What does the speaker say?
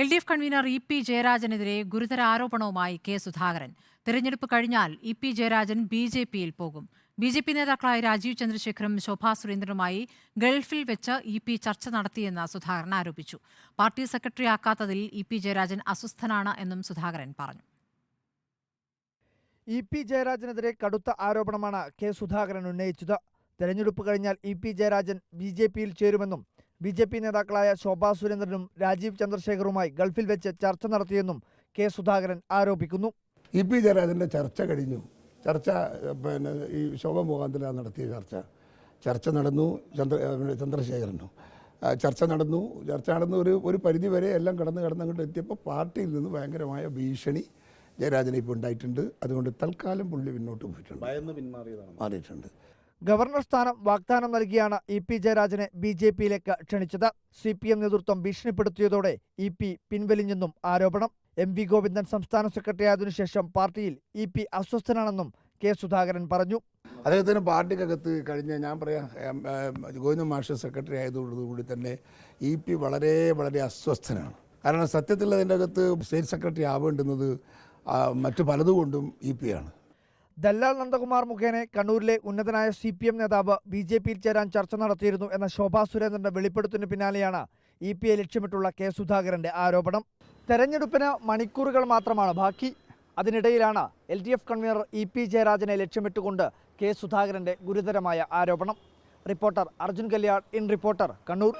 L D F convener E P ജയരാജനെതിരെ ഗുരുതര ആരോപണവുമായി K Sudhakaran. തെരഞ്ഞെടുപ്പ് കഴിഞ്ഞാൽ E P Jayarajan B J പിയിൽ പോകും. ബി ജെ പി നേതാക്കളായ രാജീവ് ചന്ദ്രശേഖറും ശോഭാ സുരേന്ദ്രനുമായി ഗൾഫിൽ വെച്ച് ഇ പി ചർച്ച നടത്തിയെന്ന് സുധാകരൻ ആരോപിച്ചു. പാർട്ടി സെക്രട്ടറി ആക്കാത്തതിൽ ഇ പി ജയരാജൻ അസ്വസ്ഥനാണ് എന്നും സുധാകരൻ പറഞ്ഞു. ഇ പി ജയരാജനെതിരെ കടുത്ത ആരോപണമാണ് കെ സുധാകരൻ ഉന്നയിച്ചത്. തെരഞ്ഞെടുപ്പ് കഴിഞ്ഞാൽ E P Jayarajan B J പിയിൽ ചേരുമെന്നും ബി ജെ പി നേതാക്കളായ ശോഭാ സുരേന്ദ്രനും രാജീവ് ചന്ദ്രശേഖറുമായി ഗൾഫിൽ വെച്ച് ചർച്ച നടത്തിയെന്നും കെ സുധാകരൻ ആരോപിക്കുന്നു. ഇ പി ജയരാജന്റെ ചർച്ച കഴിഞ്ഞു. ചർച്ച പിന്നെ ഈ ശോഭ മുഖാന്തര നടത്തിയ ചർച്ച. ചർച്ച നടന്നു ചന്ദ്ര ചന്ദ്രശേഖരനും. ചർച്ച നടന്നു. ചർച്ച നടന്നു ഒരു ഒരു പരിധി വരെ എല്ലാം കടന്ന് കടന്ന് അങ്ങോട്ട് എത്തിയപ്പോൾ പാർട്ടിയിൽ നിന്ന് ഭയങ്കരമായ ഭീഷണി ജയരാജന് ഇപ്പോൾ ഉണ്ടായിട്ടുണ്ട്. അതുകൊണ്ട് തൽക്കാലം പുള്ളി പിന്നോട്ട് പോയിട്ടുണ്ട്. ഭയന്ന് പിന്മാറിയതാണ്. മാറിയിട്ടുണ്ട്. ഗവർണർ സ്ഥാനം വാഗ്ദാനം നൽകിയാണ് ഇ പി ജയരാജനെ ബി ജെ പിയിലേക്ക് ക്ഷണിച്ചത്. സി പി എം നേതൃത്വം ഭീഷണിപ്പെടുത്തിയതോടെ ഇ പി പിൻവലിഞ്ഞെന്നും ആരോപണം. എം വി ഗോവിന്ദൻ സംസ്ഥാന സെക്രട്ടറി ആയതിനു ശേഷം പാർട്ടിയിൽ ഇ പി അസ്വസ്ഥനാണെന്നും കെ സുധാകരൻ പറഞ്ഞു. അദ്ദേഹത്തിന് പാർട്ടിക്കകത്ത് കഴിഞ്ഞ ഞാൻ പറയാം ഗോവിന്ദൻ മാഷ ഗോവിന്ദ മാഷ് സെക്രട്ടറി ആയതോടുകൂടി തന്നെ ഇ പി വളരെ വളരെ അസ്വസ്ഥനാണ്. കാരണം സത്യത്തിൽ അതിന്റെ അകത്ത് സ്റ്റേറ്റ് സെക്രട്ടറി ആവേണ്ടുന്നത് മറ്റു പലതുകൊണ്ടും ഇ പി ആണ്. ദല്ലാൽ നന്ദകുമാർ മുഖേന കണ്ണൂരിലെ ഉന്നതനായ സി പി എം നേതാവ് ബി ജെ പിയിൽ ചേരാൻ ചർച്ച നടത്തിയിരുന്നു എന്ന ശോഭാ സുരേന്ദ്രന്റെ വെളിപ്പെടുത്തിന് പിന്നാലെയാണ് ഇ പി എ ലക്ഷ്യമിട്ടുള്ള കെ സുധാകരന്റെ ആരോപണം. തെരഞ്ഞെടുപ്പിന് മണിക്കൂറുകൾ മാത്രമാണ് ബാക്കി. അതിനിടയിലാണ് L D F convener E P ജയരാജനെ ലക്ഷ്യമിട്ടുകൊണ്ട് കെ സുധാകരന്റെ ഗുരുതരമായ ആരോപണം. Reporter Arjun Kalyan in reporter Kannur.